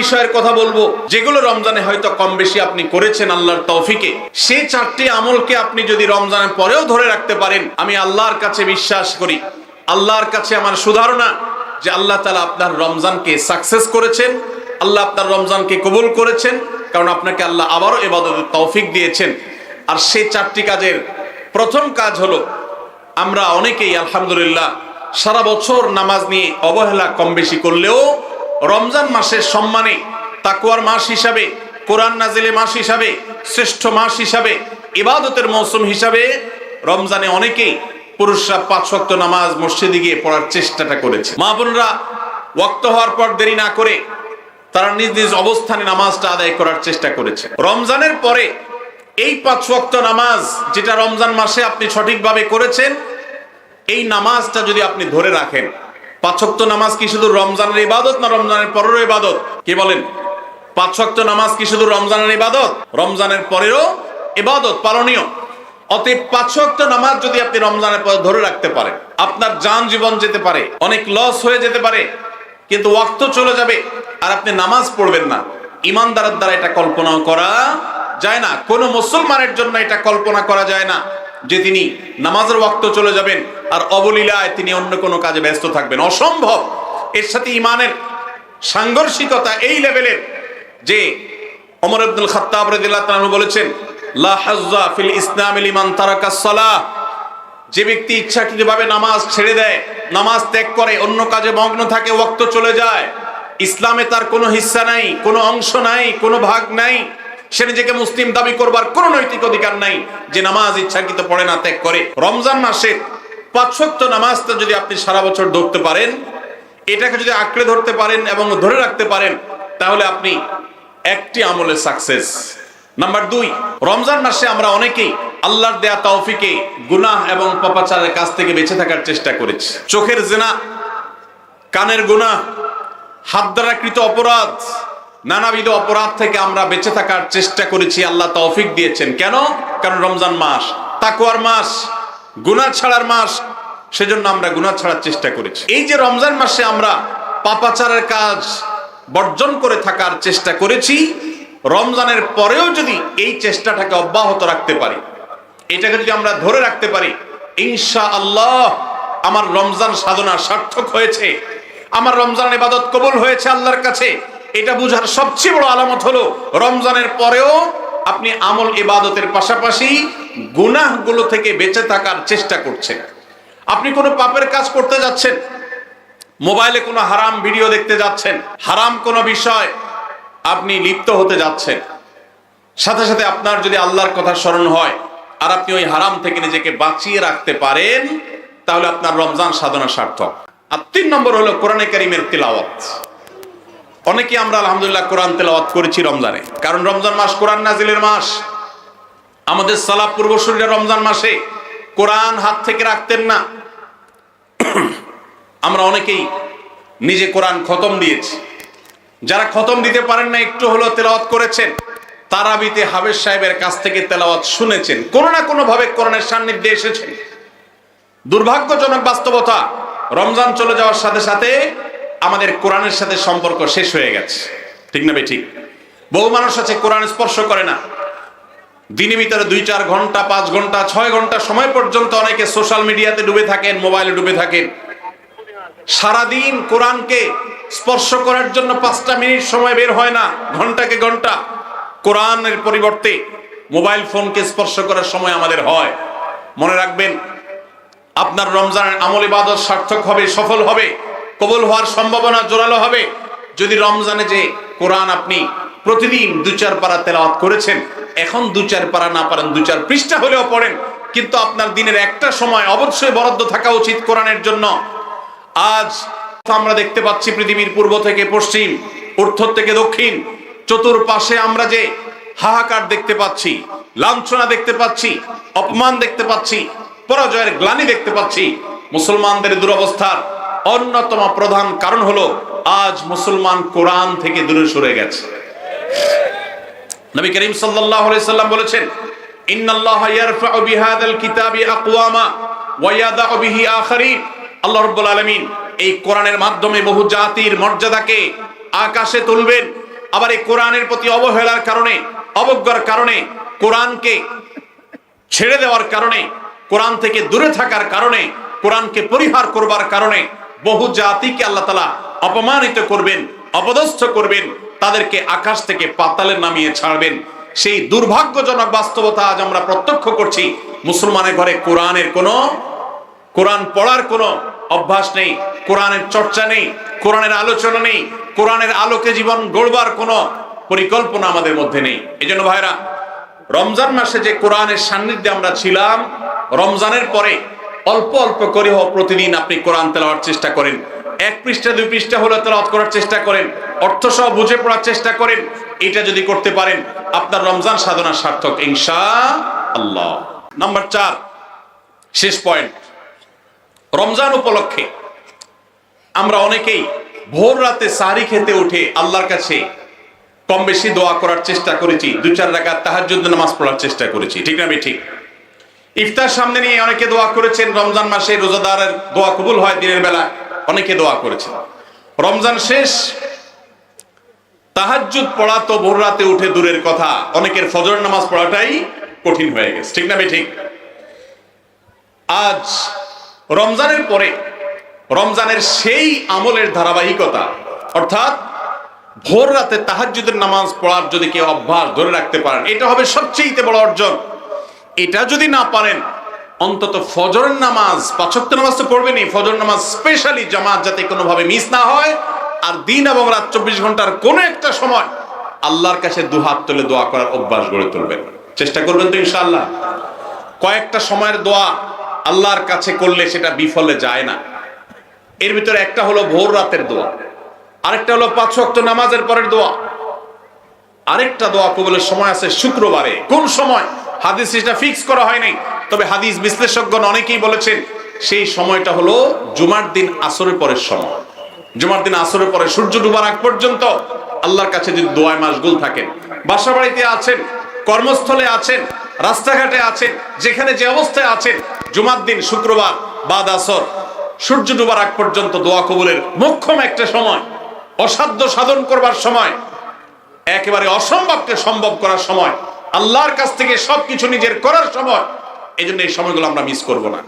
বিষয়ের কথা বলব। যেগুলো রমজানে হয়তো কম বেশি আপনি করেছেন আল্লাহর তৌফিকে। সেই চারটি আমলকে আপনি যদি রমজানের পরেও ধরে রাখতে পারেন, আমি আল্লাহর কাছে বিশ্বাস করি। আল্লাহর কাছে আমার সুধারণা যে আল্লাহ তালা আপনার রমজানকে সাকসেস করেছেন, আল্লাহ আপনার রমজানকে কবুল করেছেন, কারণ আপনাকে আল্লাহ আবারও এবাদতের তৌফিক দিয়েছেন। আর সেই চারটি কাজের প্রথম কাজ হলো, আমরা অনেকেই আলহামদুলিল্লাহ সারা বছর নামাজ নিয়ে অবহেলা কম বেশি করলেও রমজান মাসের সম্মানে তাকুয়ার মাস হিসাবে, কোরআন নাজিলে মাস হিসাবে, শ্রেষ্ঠ মাস হিসাবে, ইবাদতের মৌসুম হিসাবে রমজানে অনেকেই পুরুষরা পাঁচ ওয়াক্ত নামাজ মসজিদে গিয়ে পড়ার চেষ্টাটা করেছে। মা বোনরা ওয়াক্ত হওয়ার পর দেরি না করে তারা নিজ নিজ অবস্থানে নামাজটা আদায় করার চেষ্টা করেছে। রমজানের পরে এই পাঁচ ওয়াক্ত নামাজ যেটা রমজান মাসে আপনি সঠিকভাবে করেছেন, এই নামাজটা যদি আপনি ধরে রাখেন পাঁচ ওয়াক্ত নামাজ কি শুধু রমজানের ইবাদত না রমজানের পরেরও ইবাদত? কি বলেন? পাঁচ ওয়াক্ত নামাজ কি শুধু রমজানের ইবাদত? রমজানের পরেরও ইবাদত, পালনীয়। অতএব পাঁচ ওয়াক্ত নামাজ যদি আপনি রমজানের পরে ধরে রাখতে পারেন, আপনার যান জীবন যেতে পারে, অনেক লস হয়ে যেতে পারে, কিন্তু ওয়াক্ত চলে যাবে আর আপনি নামাজ পড়বেন না। ইমানদারের দ্বারা এটা কল্পনা করা যায় না। কোনো মুসলমানের জন্য এটা কল্পনা করা যায় না যে তিনি নামাজের ওয়াক্ত চলে যাবেন। আর অবলীলায় তিনি অন্য কোনো কাজে ব্যস্ত থাকবেন। অসম্ভব। এর সাথে ইমানের সাংঘর্ষিকতা এই লেভেলের যে অমর আব্দুল খাত্তাব বলেছেন, লা হাজ্জা ফিল ইসলাম যে ব্যক্তি ইচ্ছাকৃতভাবে নামাজ ছেড়ে দেয়, নামাজ ত্যাগ করে, অন্য কাজে মগ্ন থাকে, ওয়াক্ত চলে যায়। ইসলামে তার কোনো হিস্সা নাই, কোনো অংশ নাই, কোনো ভাগ নাই। সে নিজেকে মুসলিম দাবি করবার কোনো নৈতিক অধিকার নাই যে নামাজ ইচ্ছাকৃত পড়ে না, ত্যাগ করে। রমজান মাসের পাঁচশক্ত নামাজটা যদি আপনি সারা বছর ধরতে পারেন, এটাকে যদি আঁকড়ে ধরতে পারেন এবং ধরে রাখতে পারেন, তাহলে আপনি একটি আমলে সাকসেস নাম্বার দুই, রমজান মাসে আমরা অনেকেই আল্লাহর দেয়া তৌফিকে গুনাহ এবং পাপাচারের কাছ থেকে বেঁচে থাকার চেষ্টা করেছি। চোখের জেনা, কানের গুনাহ, হাত দ্বারা কৃত অপরাধ, নানাবিধ অপরাধ থেকে আমরা বেঁচে থাকার চেষ্টা করেছি, আল্লাহ তৌফিক দিয়েছেন। কেন? কারণ রমজান মাস তাকুয়ার মাস গুনাহ ছাড়ার মাস, সেজন্য আমরা গুনাহ ছাড়ার চেষ্টা করেছি। এই যে রমজান মাসে আমরা পাপাচারের কাজ বর্জন করে থাকার চেষ্টা করেছি, রমজানের পরেও যদি এই চেষ্টাটাকে অব্যাহত রাখতে পারি, এটাকে যদি আমরা ধরে রাখতে পারি ইনশা আল্লাহ আমার রমজান সাধনা সার্থক হয়েছে, আমার রমজান ইবাদত কবুল হয়েছে আল্লাহর কাছে, এটা বুঝার সবচেয়ে বড় আলামত হলো, রমজানের পরেও আপনি আমল ইবাদতের পাশাপাশি গুনাহগুলো থেকে বেঁচে থাকার চেষ্টা করছেন। আপনি কোনো পাপের কাজ করতে যাচ্ছেন? মোবাইলে কোনো হারাম ভিডিও দেখতে যাচ্ছেন? হারাম কোনো বিষয় আপনি লিপ্ত হতে যাচ্ছেন। সাথে সাথে আপনার যদি আল্লাহর কথা স্মরণ হয় আর আপনি ওই হারাম থেকে নিজেকে বাঁচিয়ে রাখতে পারেন, তাহলে আপনার রমজান সাধনা সার্থক। আর তিন নম্বর হলো কোরআনে কারিমের তিলাওয়াত। অনেকে আমরা আলহামদুলিল্লাহ কোরআন তেলাওয়াত করেছি রমজানে। কারণ রমজান মাস কোরআন নাজিলের মাস। আমাদের সালা পূর্বসূরীরা রমজান মাসে কোরআন হাত থেকে রাখতেন না। আমরা অনেকেই নিজে কোরআন খতম দিয়েছি। যারা খতম দিতে পারেন না, একটু হলো তেলাওয়াত করেছেন। তারাবিতে হাবেজ সাহেবের কাছ থেকে তেলাওয়াত শুনেছেন। কোনো না কোনো ভাবে কোরআনের সান্নিধ্যে এসেছেন দুর্ভাগ্যজনক বাস্তবতা, রমজান চলে যাওয়ার সাথে সাথে আমাদের কোরআনের সাথে সম্পর্ক শেষ হয়ে গেছে। ঠিক না ঠিক? বহু মানুষ আছে, কোরআন স্পর্শ করে না। দিনের ভিতরে দুই চার ঘণ্টা, পাঁচ ঘণ্টা, ছয় ঘণ্টা সময় পর্যন্ত অনেকে সোশ্যাল মিডিয়াতে ডুবে থাকেন, মোবাইলে ডুবে থাকেন। সারাদিন কোরআনকে স্পর্শ করার জন্য পাঁচটা মিনিট সময় বের হয় না, ঘন্টাকে ঘণ্টা। কোরআনের পরিবর্তে মোবাইল ফোনকে স্পর্শ করার সময় আমাদের হয়। মনে রাখবেন, আপনার রমজানের আমল ইবাদত সার্থক হবে, সফল হবে। কবুল হওয়ার সম্ভাবনা জোরালো হবে। যদি রমজানে যে কোরআন আপনি প্রতিদিন দু চার পারা তেলাওয়াত করেছেন, এখন দু চার পারা না পারেন, দু চার পৃষ্ঠা হলেও পড়েন, কিন্তু আপনার দিনের একটা সময় অবশ্যই বরাদ্দ থাকা উচিত কোরআনের জন্য। আজ আমরা দেখতে পাচ্ছি পৃথিবীর পূর্ব থেকে পশ্চিম, উত্তর থেকে দক্ষিণ, চতুর্পাশে আমরা যে হাহাকার দেখতে পাচ্ছি, লাঞ্ছনা দেখতে পাচ্ছি, অপমান দেখতে পাচ্ছি, পরাজয়ের গ্লানি দেখতে পাচ্ছি, মুসলমানদের দুরবস্থার অন্যতম প্রধান কারণ হলো, আজ মুসলমান কোরআন থেকে দূরে সরে গেছে। নবী করিম সাল্লাল্লাহু আলাইহি সাল্লাম বলেছেন, ইন্নাল্লাহা ইয়ারফাউ বিহাদাল কিতাবি আকওয়ামা ওয়া ইয়াদাউ বিহি আখারিন। আল্লাহ রাব্বুল আলামিন এই কোরআনের মাধ্যমে বহু জাতির মর্যাদাকে আকাশে তুলবেন। আবার এই কোরআনের প্রতি অবহেলার কারণে, অবজ্ঞার কারণে, কোরআনকে ছেড়ে দেওয়ার কারণে, কোরআন থেকে দূরে থাকার কারণে, কোরআনকে পরিহার করবার কারণে বহু জাতিকে আল্লাহ তালা অপমানিত করবেন, অপদস্থ করবেন, তাদেরকে আকাশ থেকে পাতালে নামিয়ে ছাড়বেন। সেই দুর্ভাগ্যজনক বাস্তবতা আজ আমরা প্রত্যক্ষ করছি। মুসলমানের ঘরে কোরআনের কোনো, কোরআন পড়ার কোনো অভ্যাস নেই, কোরআনের চর্চা নেই, কোরআনের আলোচনা নেই, কোরআনের আলোকে জীবন গড়বার কোনো পরিকল্পনা আমাদের মধ্যে নেই। এই জন্য ভাইরা, রমজান মাসে যে কোরআনের সান্নিধ্যে আমরা ছিলাম, রমজানের পরে অল্প অল্প করে হোক প্রতিদিন আপনি কোরআন তেলাওয়ার চেষ্টা করেন। এক পৃষ্ঠা, দুই পৃষ্ঠা হলে তেলাওয়াত করার চেষ্টা করেন। অর্থ সহ বুঝে পড়ার চেষ্টা করেন। এটা যদি করতে পারেন, আপনার রমজান সাধনা সার্থক ইনশা আল্লাহ নাম্বার চার, শেষ পয়েন্ট। রমজান উপলক্ষে আমরা অনেকেই ভোর রাতে সাহারি খেতে উঠে আল্লাহর কাছে কম বেশি দোয়া করার চেষ্টা করেছি। দু চার রাকাত তাহাজ্জুদ নামাজ পড়ার চেষ্টা করেছি। ঠিক না ঠিক। ইফতার সামনে নিয়ে অনেকে দোয়া করেছেন, রমজান মাসে রোজাদারের দোয়া কবুল হয় দিনের বেলা, অনেকে দোয়া করেছেন। রমজান শেষ, তাহাজ্জুদ পড়া তো ভোর রাতে উঠে দূরের কথা, অনেকের ফজর নামাজ পড়াটাই কঠিন হয়ে গেছে, ঠিক না ঠিক? আজ রমজানের পরে, রমজানের সেই আমলের ধারাবাহিকতা, অর্থাৎ ভোর রাতে তাহাজ্জুদের নামাজ পড়ার যদি কেউ অভ্যাস ধরে রাখতে পারেন, এটা হবে সবচেয়ে বড় অর্জন। এটা যদি না পারেন, অন্তত ফজরের নামাজ পাঁচক্ত নামাজ তো পড়বেনই ফজর নামাজ স্পেশালি জামাত যাতে কোনোভাবে মিস না হয়। আর দিন এবং রাত চব্বিশ ঘণ্টার কোনো একটা সময় আল্লাহর কাছে দুহাত তুলে দোয়া করার অভ্যাস গড়ে তুলবেন। চেষ্টা করবেন তো ইনশাল্লাহ কয়েকটা সময়ের দোয়া আল্লাহর কাছে করলে সেটা বিফলে যায় না। এর ভিতরে একটা হলো ভোর রাতের দোয়া, আরেকটা হলো পাঁচ ওয়াক্ত নামাজের পরের দোয়া, আরেকটা দোয়া কবুলের সময় আছে শুক্রবারে। কোন সময়? হাদিস এটা ফিক্স করা হয়নি তবে হাদিস বিশ্লেষকগণ অনেকেই বলেছেন, সেই সময়টা হলো জুমার দিন আসরের পরের সময়। জুমার দিন আসরের পরে সূর্য ডুবার আগ পর্যন্ত আল্লাহর কাছে যদি দোয়ায় মাসগুল থাকেন বাসা বাড়িতে আছেন, কর্মস্থলে আছেন, রাস্তাঘাটে আছেন, যেখানে যে অবস্থায় আছেন, জুমার দিন শুক্রবার, বাদ আসর, সূর্য ডুবার আগ পর্যন্ত দোয়া কবুলের মোক্ষম একটা সময়, অসাধ্য সাধন করবার সময়, একেবারে অসম্ভবকে সম্ভব করার সময় আল্লাহর কাছ থেকে সবকিছু নিজের করার সময় এই জন্য এই সময়গুলো আমরা মিস করব না।